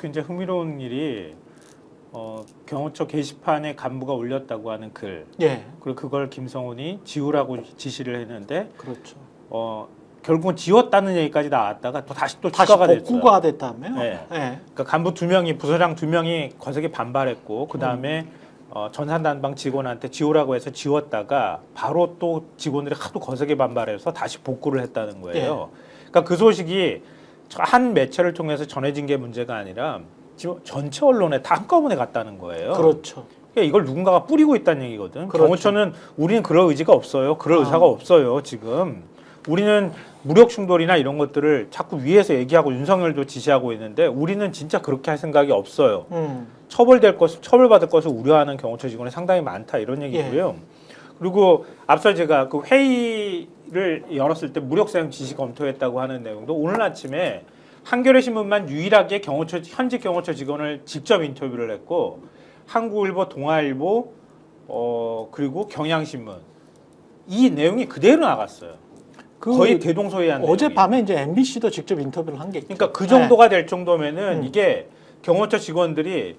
굉장히 흥미로운 일이 어, 경호처 게시판에 간부가 올렸다고 하는 글 예, 그리고 그걸 김성훈이 지우라고 지시를 했는데 그렇죠. 어, 결국은 지웠다는 얘기까지 나왔다가 또 다시 또 다시 추가가 됐어요. 복구가 됐다며요? 네. 예. 그러니까 간부 두 명이 부서장 두 명이 거세게 반발했고 그 다음에 어, 전산단방 직원한테 지우라고 해서 지웠다가 바로 또 직원들이 하도 거세게 반발해서 다시 복구를 했다는 거예요. 그러니까 그 소식이 저 한 매체를 통해서 전해진 게 문제가 아니라 지금 전체 언론에 다 한꺼번에 갔다는 거예요. 그렇죠. 그러니까 이걸 누군가가 뿌리고 있다는 얘기거든. 그렇죠. 경호처는 우리는 그럴 의지가 없어요. 그럴 아. 의사가 없어요. 지금 우리는 무력 충돌이나 이런 것들을 자꾸 위에서 얘기하고 윤석열도 지시하고 있는데 우리는 진짜 그렇게 할 생각이 없어요. 음. 처벌될 것, 처벌받을 것을 우려하는 경호처 직원이 상당히 많다 이런 얘기고요. 그리고 앞서 제가 그 회의를 열었을 때 무력 사용 지시 검토했다고 하는 내용도 오늘 아침에 한겨레 신문만 유일하게 경호처 현직 경호처 직원을 직접 인터뷰를 했고 한국일보, 동아일보, 어 그리고 경향신문 이 내용이 그대로 나갔어요. 그 거의 대동소이한. 어젯밤에 이제 MBC도 직접 인터뷰를 한 게 있죠. 그러니까 그 정도가 될 정도면은 음. 이게 경호처 직원들이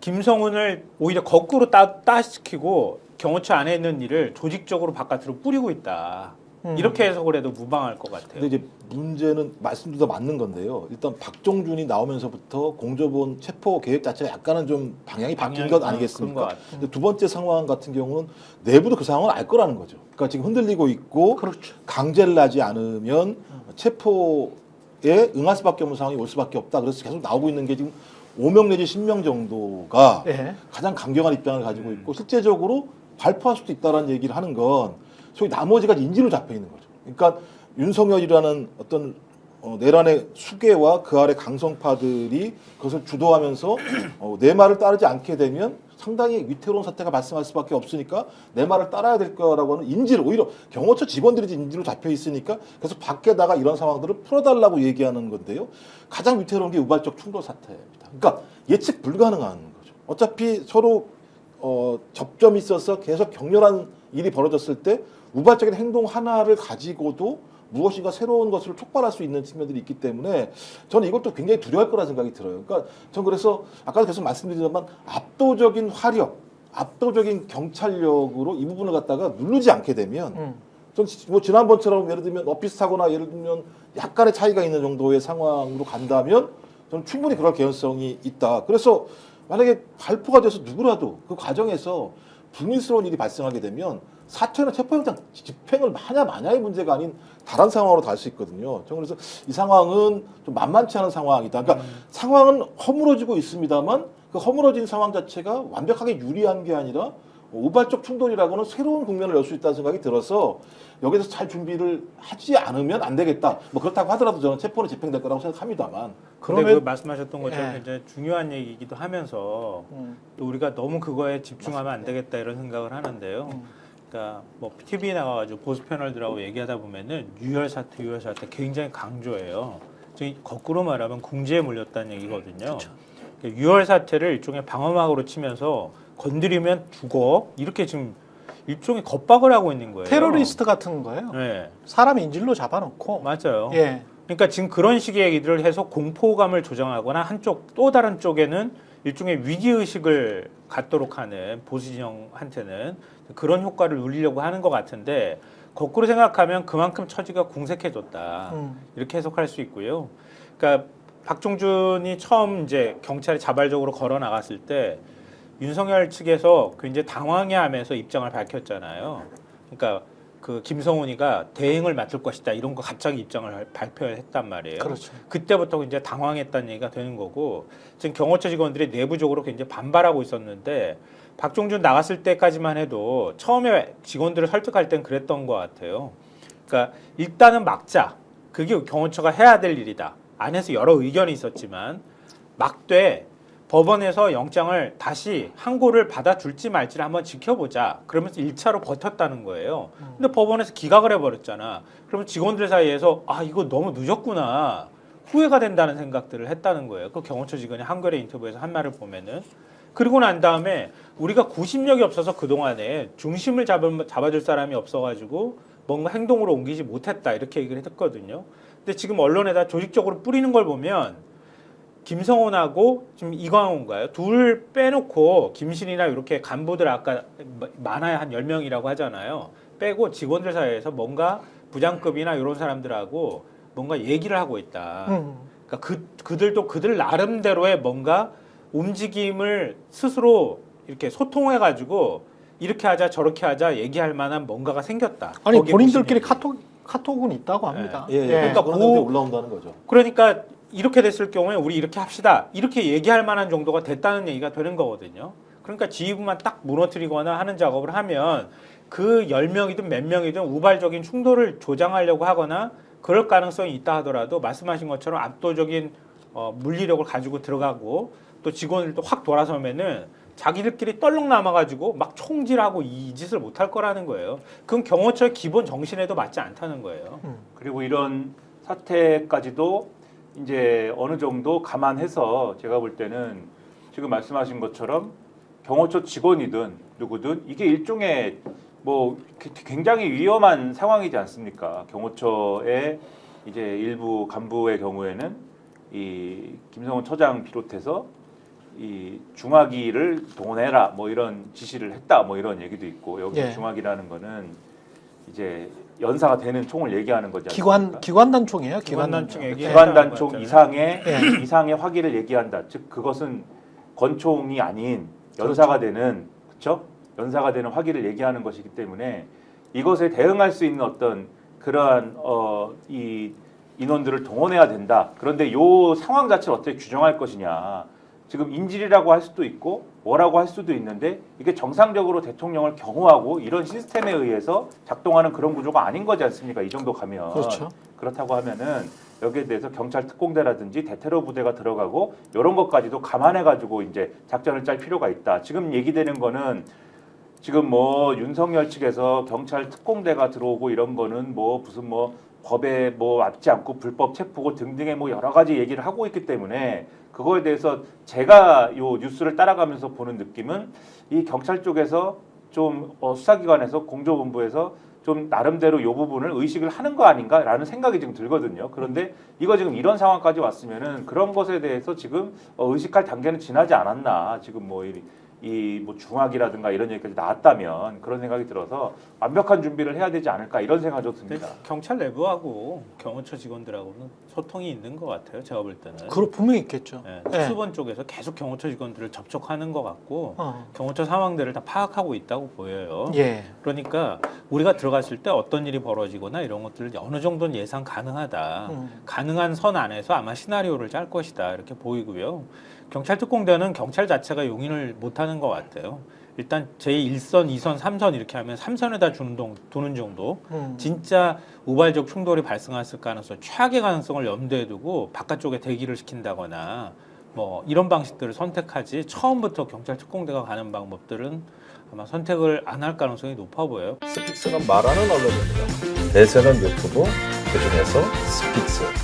김성훈을 오히려 거꾸로 따, 따시키고 경호처 안에 있는 일을 조직적으로 바깥으로 뿌리고 있다. 음. 이렇게 해석을 해도 무방할 것 같아요. 근데 이제 문제는 말씀도 다 맞는 건데요. 일단 박종준이 나오면서부터 공조본 체포 계획 자체가 약간은 좀 방향이 바뀐 방향이- 것 어, 아니겠습니까? 근데 두 번째 상황 같은 경우는 내부도 그 상황을 알 거라는 거죠. 그러니까 지금 흔들리고 있고 그렇죠. 강제를 하지 않으면 체포에 응할 수밖에 없는 상황이 올 수밖에 없다. 그래서 계속 나오고 있는 게 지금 5명 내지 10명 정도가 예. 가장 강경한 입장을 가지고 음. 있고 실제적으로 발포할 수도 있다라는 얘기를 하는 건 소위 나머지가 인지로 잡혀 있는 거죠. 그러니까 윤석열이라는 어떤 어, 내란의 수괴와 그 아래 강성파들이 그것을 주도하면서 어, 내 말을 따르지 않게 되면 상당히 위태로운 사태가 발생할 수밖에 없으니까 내 말을 따라야 될 거라고 하는 인지를 오히려 경호처 직원들이 인지로 잡혀 있으니까 그래서 밖에다가 이런 상황들을 풀어달라고 얘기하는 건데요. 가장 위태로운 게 우발적 충돌 사태입니다. 그러니까 예측 불가능한 거죠. 어차피 서로 어, 접점이 있어서 계속 격렬한 일이 벌어졌을 때 우발적인 행동 하나를 가지고도 무엇인가 새로운 것을 촉발할 수 있는 측면들이 있기 때문에 저는 이것도 굉장히 두려울 거라 생각이 들어요. 그러니까 전 그래서 아까도 계속 말씀드리지만 압도적인 화력, 압도적인 경찰력으로 이 부분을 갖다가 누르지 않게 되면 음. 전뭐 지난번처럼 예를 들면 엇비슷하거나 예를 들면 약간의 차이가 있는 정도의 상황으로 간다면 저는 충분히 그럴 개연성이 있다. 그래서 만약에 발포가 돼서 누구라도 그 과정에서 불미스러운 일이 발생하게 되면 사퇴나 체포영장 집행을 마냐 마냐의 문제가 아닌 다른 상황으로 갈 수 있거든요. 저는 그래서 이 상황은 좀 만만치 않은 상황이다. 그러니까 상황은 허물어지고 있습니다만 그 허물어진 상황 자체가 완벽하게 유리한 게 아니라 우발적 충돌이라고는 새로운 국면을 열 수 있다는 생각이 들어서 여기서 잘 준비를 하지 않으면 안 되겠다. 뭐 그렇다고 하더라도 저는 체포는 집행될 거라고 생각합니다만. 그런데 그 말씀하셨던 것처럼 예. 굉장히 중요한 얘기이기도 하면서 음. 또 우리가 너무 그거에 집중하면 안 되겠다 이런 생각을 하는데요. 음. 그러니까 뭐 TV에 나가가지고 보수 패널들하고 얘기하다 보면은 유혈 사태, 유혈 사태 굉장히 강조해요. 지금 거꾸로 말하면 궁지에 몰렸다는 얘기거든요. 그러니까 유혈 사태를 일종의 방어막으로 치면서 건드리면 죽어 이렇게 지금 일종의 겁박을 하고 있는 거예요. 테러리스트 같은 거예요. 네, 사람 인질로 잡아놓고. 맞아요. 예. 그러니까 지금 그런 식의 얘기들을 해서 공포감을 조장하거나 한쪽 또 다른 쪽에는 일종의 위기 의식을 갖도록 하는 보수 진영한테는 그런 효과를 누리려고 하는 것 같은데 거꾸로 생각하면 그만큼 처지가 궁색해졌다 음. 이렇게 해석할 수 있고요. 그러니까 박종준이 처음 이제 경찰에 자발적으로 걸어 나갔을 때 윤석열 측에서 굉장히 당황해하면서 입장을 밝혔잖아요. 그러니까 그 김성훈이가 대행을 맡을 것이다 이런 거 갑자기 입장을 발표했단 말이에요. 그렇죠. 그때부터 이제 당황했다는 얘기가 되는 거고 지금 경호처 직원들이 내부적으로 굉장히 반발하고 있었는데 박종준 나갔을 때까지만 해도 처음에 직원들을 설득할 땐 그랬던 것 같아요. 그러니까 일단은 막자. 그게 경호처가 해야 될 일이다. 안에서 여러 의견이 있었지만 막되 법원에서 영장을 다시 항고를 받아줄지 말지를 한번 지켜보자. 그러면서 1차로 버텼다는 거예요. 근데 법원에서 기각을 해버렸잖아. 그러면 직원들 사이에서 아 이거 너무 늦었구나. 후회가 된다는 생각들을 했다는 거예요. 그 경호처 직원이 한겨레 인터뷰에서 한 말을 보면은 그리고 난 다음에 우리가 구심력이 없어서 그 동안에 중심을 잡을, 잡아줄 사람이 없어가지고 뭔가 행동으로 옮기지 못했다 이렇게 얘기를 했거든요. 근데 지금 언론에다 조직적으로 뿌리는 걸 보면 김성훈하고 지금 이광호인가요? 둘 빼놓고 김신이나 이렇게 간부들 아까 많아야 한 10명이라고 하잖아요. 빼고 직원들 사이에서 뭔가 부장급이나 이런 사람들하고 뭔가 얘기를 하고 있다. 음. 그러니까 그 그들도 그들 나름대로의 뭔가 움직임을 스스로 이렇게 소통해 가지고 이렇게 하자 저렇게 하자 얘기할 만한 뭔가가 생겼다. 아니 본인들끼리. 카톡 카톡은 있다고 합니다. 예, 예. 예. 그러니까 그런 뭐- 게 올라온다는 거죠. 그러니까 이렇게 됐을 경우에 우리 이렇게 합시다. 이렇게 얘기할 만한 정도가 됐다는 얘기가 되는 거거든요. 그러니까 지휘부만 딱 무너뜨리거나 하는 작업을 하면 그 10명이든 몇 명이든 우발적인 충돌을 조장하려고 하거나 그럴 가능성이 있다 하더라도 말씀하신 것처럼 압도적인 어, 물리력을 가지고 들어가고 또 직원들도 확 돌아서면은 자기들끼리 떨렁 남아가지고 막 총질하고 이 짓을 못할 거라는 거예요. 그건 경호처의 기본 정신에도 맞지 않다는 거예요. 그리고 이런 사태까지도 이제 어느 정도 감안해서 제가 볼 때는 지금 말씀하신 것처럼 경호처 직원이든 누구든 이게 일종의 뭐 굉장히 위험한 상황이지 않습니까? 경호처의 이제 일부 간부의 경우에는 이 김성훈 처장 비롯해서 이 중화기를 동원해라 뭐 이런 지시를 했다 뭐 이런 얘기도 있고 여기 예. 중화기라는 거는 이제 연사가 되는 총을 얘기하는 거지 기관 않습니까? 기관단 총이에요. 기관단 총 기관단총. 얘기- 기관단총 얘기했다고 이상의 예. 이상의 화기를 얘기한다. 즉 그것은 권총이 아닌 연사가 되는 그렇죠? 연사가 되는 화기를 얘기하는 것이기 때문에 이것에 대응할 수 있는 어떤 그러한 어이 인원들을 동원해야 된다. 그런데 요 상황 자체를 어떻게 규정할 것이냐. 지금 인질이라고 할 수도 있고 뭐라고 할 수도 있는데 이게 정상적으로 대통령을 경호하고 이런 시스템에 의해서 작동하는 그런 구조가 아닌 거지 않습니까? 이 정도 가면 그렇죠. 그렇다고 하면은 여기에 대해서 경찰 특공대라든지 대테러 부대가 들어가고 이런 것까지도 감안해 가지고 이제 작전을 짤 필요가 있다. 지금 얘기되는 거는 지금 뭐 윤석열 측에서 경찰 특공대가 들어오고 이런 거는 뭐 무슨 뭐 법에 뭐 맞지 않고 불법 체포고 등등의 뭐 여러 가지 얘기를 하고 있기 때문에 그거에 대해서 제가 요 뉴스를 따라가면서 보는 느낌은 이 경찰 쪽에서 좀 어, 수사기관에서 공조본부에서 좀 나름대로 요 부분을 의식을 하는 거 아닌가라는 생각이 지금 들거든요. 그런데 이거 지금 이런 상황까지 왔으면은 그런 것에 대해서 지금 어, 의식할 단계는 지나지 않았나. 지금 뭐 이 뭐 중학이라든가 이런 얘기까지 나왔다면 그런 생각이 들어서 완벽한 준비를 해야 되지 않을까 이런 근데 듭니다. 경찰 내부하고 경호처 직원들하고는 소통이 있는 것 같아요. 제가 볼 때는. 그럼 분명히 있겠죠. 예, 예. 특수본 쪽에서 계속 경호처 직원들을 접촉하는 것 같고 어. 경호처 상황들을 다 파악하고 있다고 보여요. 예. 그러니까 우리가 들어갔을 때 어떤 일이 벌어지거나 이런 것들을 어느 정도는 예상 가능하다. 음. 가능한 선 안에서 아마 시나리오를 짤 것이다 이렇게 보이고요. 경찰 특공대는 경찰 자체가 용인을 못하는 것 같아요. 일단 제1선, 2선, 3선 이렇게 하면 3선에다 주는 동, 도는 정도 음. 진짜 우발적 충돌이 발생했을 가능성 최악의 가능성을 염두에 두고 바깥쪽에 대기를 시킨다거나 뭐 이런 방식들을 선택하지 처음부터 경찰 특공대가 가는 방법들은 아마 선택을 안 할 가능성이 높아 보여요. 스픽스가 말하는 언론입니다. 대세는 유튜브, 그중에서 스픽스.